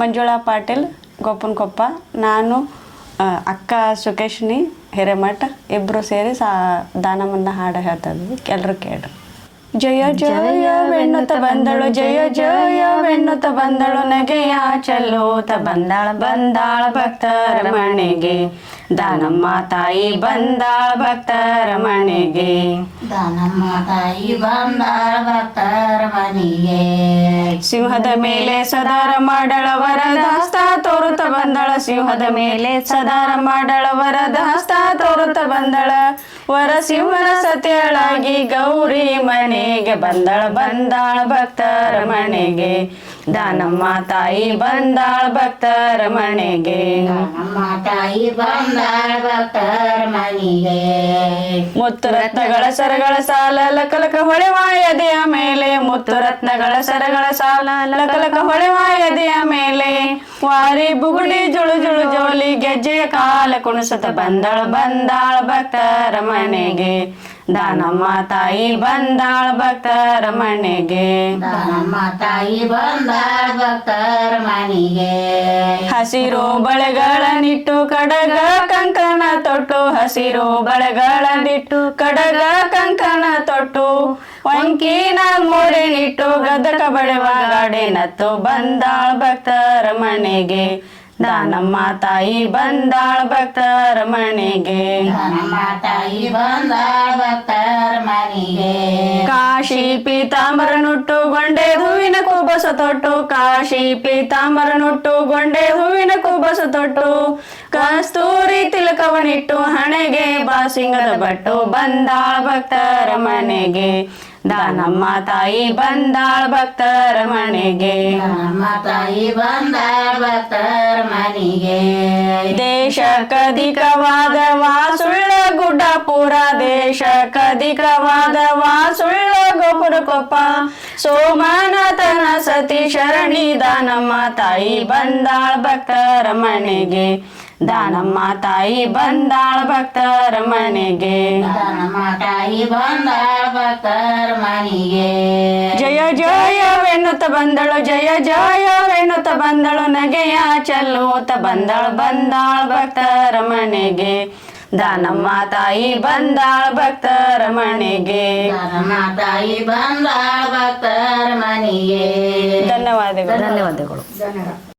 ಮಂಜುಳಾ ಪಾಟೀಲ್ ಗೋಪನಕೊಪ್ಪ ನಾನು ಅಕ್ಕ ಸುಕೇಶ್ನಿ, ಹಿರೇಮಠ ಇಬ್ಬರು ಸೇರಿ ಸಾ, ದಾನಮನ್ನ ಹಾಡು ಹೇಳ್ತಾ ಇದ್ವಿ ಎಲ್ಲರೂ ಕೇಳ್ರಿ. ಜಯ ಜಯ ವೆಣ್ಣುತ್ತ ಬಂದಳು, ಜಯ ಜಯ ವೆಣ್ಣುತ್ತ ಬಂದಳು, ನಗೆಯ ಚಲ್ಲೋತ ಬಂದಾಳ ಬಂದಾಳ ಭಕ್ತರ ಮನೆಗೆ. ದಾನಮ್ಮ ತಾಯಿ ಬಂದಾಳ ಭಕ್ತರ ಮನೆಗೆ. ದಾನಮ್ಮ ತಾಯಿ ಬಂದಾಳ ಭಕ್ತರ ಮನೆಗೆ. ಸಿಂಹದ ಮೇಲೆ ಸದಾರ ಮಾಡಳ ವರದ ಹಸ್ತ ತೋರುತ್ತ ಬಂದಳ. ಸಿಂಹದ ಮೇಲೆ ಸದಾರ ಮಾಡಳ ವರದ ಹಸ್ತ ತೋರುತ್ತ ಬಂದಳ. ವರ ಸಿಂಹನ ಸತ್ಯಳಾಗಿ ಗೌರಿ ಮನೆಗೆ ಬಂದಳ. ಬಂದಾಳ ಭಕ್ತರ ಮನೆಗೆ. ದಾನಮ್ಮ ತಾಯಿ ಬಂದಾಳ ಭಕ್ತರ ಮನೆಗೆ. ನಮ್ಮ ತಾಯಿ ಬಂದಾಳ ಭಕ್ತರ ಮನೆಗೆ. ಮುತ್ತು ರತ್ನಗಳ ಸರಗಳ ಸಾಲ ಲಕಲಕ ಹೊಳೆವಾಯದೆಯ ಮೇಲೆ. ಮುತ್ತು ರತ್ನಗಳ ಸರಗಳ ಸಾಲ ಲಕಲಕ ಹೊಳೆವಾಯದೆಯ ಮೇಲೆ. ವಾರಿ ಬುಗುಡಿ ಜುಳು ಜುಳು ಜೋಲಿ ಗೆಜ್ಜೆಯ ಕಾಲ ಕುಣಿಸುತ್ತ ಬಂದಾಳ್ ಬಂದಾಳ ಭಕ್ತರ ಮನೆಗೆ. ದಾನಮ್ಮ ತಾಯಿ ಬಂದಾಳ ಭಕ್ತರ ಮನೆಗೆ. ದಾನಮ್ಮ ತಾಯಿ ಬಂದಾಳ ಭಕ್ತರ ಮನೆಗೆ. ಹಸಿರು ಬಳೆಗಳ ನಿಟ್ಟು ಕಡಗ ಕಂಕಣ ತೊಟ್ಟು. ಹಸಿರು ಬಳೆಗಳ ನಿಟ್ಟು ಕಡಗ ಕಂಕಣ ತೊಟ್ಟು. ಒಂಕಿನ ಮೂರಿನಿಟ್ಟು ಗದಕ ಬಳೆವ ಗಾಡೆ ನತ್ತು ಬಂದಾಳ ಭಕ್ತರ ಮನೆಗೆ. ದಾನಮ್ಮ ತಾಯಿ ಬಂದಾಳ ಭಕ್ತರ ಮನೆಗೆ. ದಾನಮ್ಮ ತಾಯಿ ಬಂದಾಳ ಭಕ್ತರ ಮನೆಗೆ. ಕಾಶಿ ಪೀತಾಂಬರ ನುಟ್ಟು ಗೊಂಡೆ ಹೂವಿನ ಕುಬಸ ತೊಟ್ಟು. ಕಾಶಿ ಪೀತಾಂಬರ ನುಟ್ಟು ಗೊಂಡೆ ಹೂವಿನ ಕುಬಸ ತೊಟ್ಟು. ಕಸ್ತೂರಿ ತಿಲಕವನಿಟ್ಟು ಹಣೆಗೆ ಬಾಸಿಂಗದ ಬಟ್ಟು ಬಂದಾಳ ಭಕ್ತರ ಮನೆಗೆ. ದಾನಮ್ಮ ತಾಯಿ ಬಂದಾಳ ಭಕ್ತರ ಮನೆಗೆ. ನಮ್ಮ ತಾಯಿ ಬಂದಾಳ ಭಕ್ತರ ಮನೆಗೆ. ದೇಶಕ್ಕಧಿಕವಾದ ವಾಸುಳ್ಳ ಗುಡ್ಡಪುರ ಕದಿಕವಾದ ವಾಸುಳ್ಳ ಗೋಪುರಕೊಪ್ಪ. ಸೋಮನಾಥನ ಸತಿ ಶರಣಿ ದಾನಮ್ಮ ತಾಯಿ ಬಂದಾಳ ಭಕ್ತರ ಮನೆಗೆ. ದಾನಮ್ಮ ತಾಯಿ ಬಂದಾಳ ಭಕ್ತರ ಮನೆಗೆ. ದಾನಮ್ಮ ತಾಯಿ ಬಂದಾಳ ಭಕ್ತರ ಮನೆಗೆ. ಜಯ ಜಯವೆನ್ನುತ್ತ ಬಂದಳು ಜಯ ಜಯವೆನ್ನುತ್ತ ಬಂದಳು ನಗೆಯ ಚೆಲ್ಲುತ್ತ ಬಂದಳು ಬಂದಾಳ ಭಕ್ತರ ಮನೆಗೆ. ದಾನಮ್ಮ ತಾಯಿ ಬಂದಾಳ ಭಕ್ತರ ಮನೆಗೆ. ದಾನಮ್ಮ ತಾಯಿ ಬಂದಾಳ ಭಕ್ತರ ಮನೆಗೆ. ಧನ್ಯವಾದಗಳು. ಧನ್ಯವಾದಗಳು. ಧನ್ಯವಾದ.